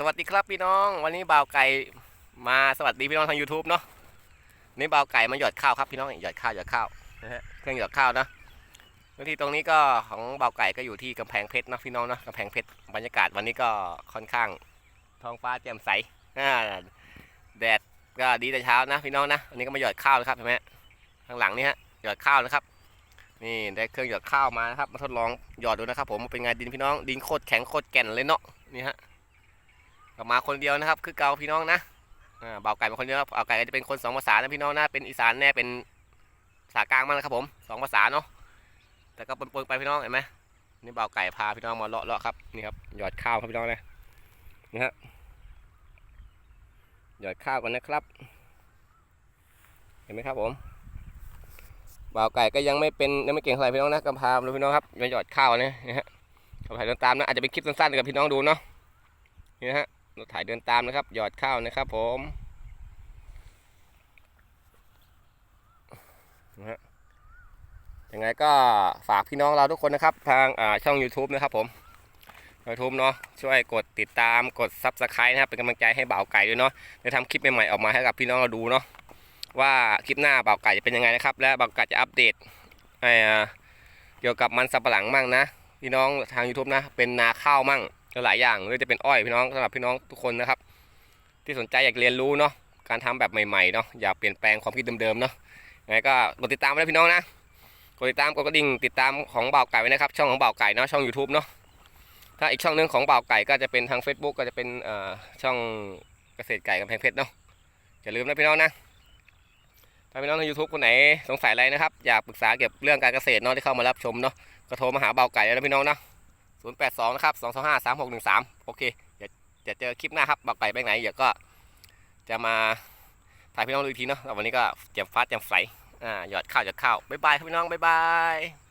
สวัสดีครับพี่น้อง วันนี้บ่าวไก่มาสวัสดีพี่น้องทาง YouTube เนาะนี่บ่าวไก่มาหยอดข้าวครับพี่น้องหยอดข้าวหยอดข้าวนะฮะเครื่องหยอดข้าวนะพื้นที่ตรงนี้ก็ของบ่าวไก่ก็อยู่ที่กำแพงเพชรนะพี่น้องนะกำแพงเพชรบรรยากาศวันนี้ก็ค่อนข้างท้องฟ้าแจ่มใสแดดก็ดีแต่เช้านะพี่น้องนะวันนี้ก็มาหยอดข้าวนะครับเห็นไหมข้างหลังนี่ฮะหยอดข้าวนะครับ นี่ได้เครื่องหยอดข้าวมานะครับมาทดลองหยอดดูนะครับ ผมเป็นไงดินพี่น้องดินโคตรแข็งโคตรแก่นเลยเนาะนี่ฮะ ก็มาคนเดียวนะครับ คือเกาพี่น้องนะอ่าเบาไก่เป็นคนเดียวครับเบาไก่ก็จะเป็นคนสองภาษานะพี่น้องนะเป็นอีสานแน่เป็นภาษากลางมากนะครับผมสองภาษาเนาะแต่ก็ปนๆไปพี่น้องเห็นไหมนี่เบาไก่พาพี่น้องมาเลาะๆครับนี่ครับหยอดข้าวครับพี่น้องนะนี่ฮะหยอดข้าวกันนะครับ เห็นไหมครับผมเบาไก่ก็ยังไม่เป็นยังไม่เก่งเท่าไหร่พี่น้องนะก็พาดูพี่น้องครับมาหยอดข้าวนะนี่ฮะก็ถ่ายเดินตามนะอาจจะเป็นคลิปสั้นๆกับพี่น้องดูเนาะนี่นะฮะ ราถ่ายเดินตามนะครับ หยอดข้าวนะครับผมนะฮะยังไงก็ฝากพี่น้องเราทุกคนนะครับ ทางช่อง YouTube นะครับผม YouTube เนาะช่วยกดติดตามกด Subscribe นะครับ เป็นกำลังใจให้บ่าวไก่ด้วยเนาะจะทำคลิปใหม่ๆออกมาให้กับพี่น้องเราดูเนาะว่าคลิปหน้าบ่าวไก่จะเป็นยังไงนะครับ และบ่าวไก่จะอัปเดตเอ่อเกี่ยวกับมันสับปะหลังมั่งนะ พี่น้องทาง YouTube นะ เป็นนาข้าวมั่ง หลายอย่างหรือจะเป็นอ้อยพี่น้องสำหรับพี่น้องทุกคนนะครับ ที่สนใจอยากเรียนรู้เนาะการทำแบบใหม่ๆเนาะอยากเปลี่ยนแปลงความคิดเดิมๆเนาะยังไงก็กดติดตามไว้พี่น้องนะกดติดตามกดกระดิ่งติดตามของเบ่าไก่ไว้นะครับช่องของเบ่าไก่เนาะช่อง YouTube เนาะถ้าอีกช่องหนึงของเบ่าไก่ก็จะเป็นทาง Facebook ก็จะเป็นช่องเกษตรไก่กำแพงเพชรเนาะอย่าลืมนะพี่น้องนะถ้าพี่น้องทาง YouTube คนไหนสงสัยอะไรนะครับ อยากปรึกษาเกี่ยวกับเรื่องการเกษตรเนาะที่เข้ามารับชมเนาะก็โทรมาหาเบ่าไก่ได้นะพี่น้องเนาะ 082 นะครับ 225 3613 โอเค เดี๋ยวจะเจอคลิปหน้าครับบอกไปไปไหน เดี๋ยวก็จะมาถ่ายพี่น้องดูอีกทีเนาะวันนี้ก็เจียมฟ้าเจียมใสอ่าหยอดข้าวหยอดข้าวบ๊ายบายครับพี่น้องบ๊ายบาย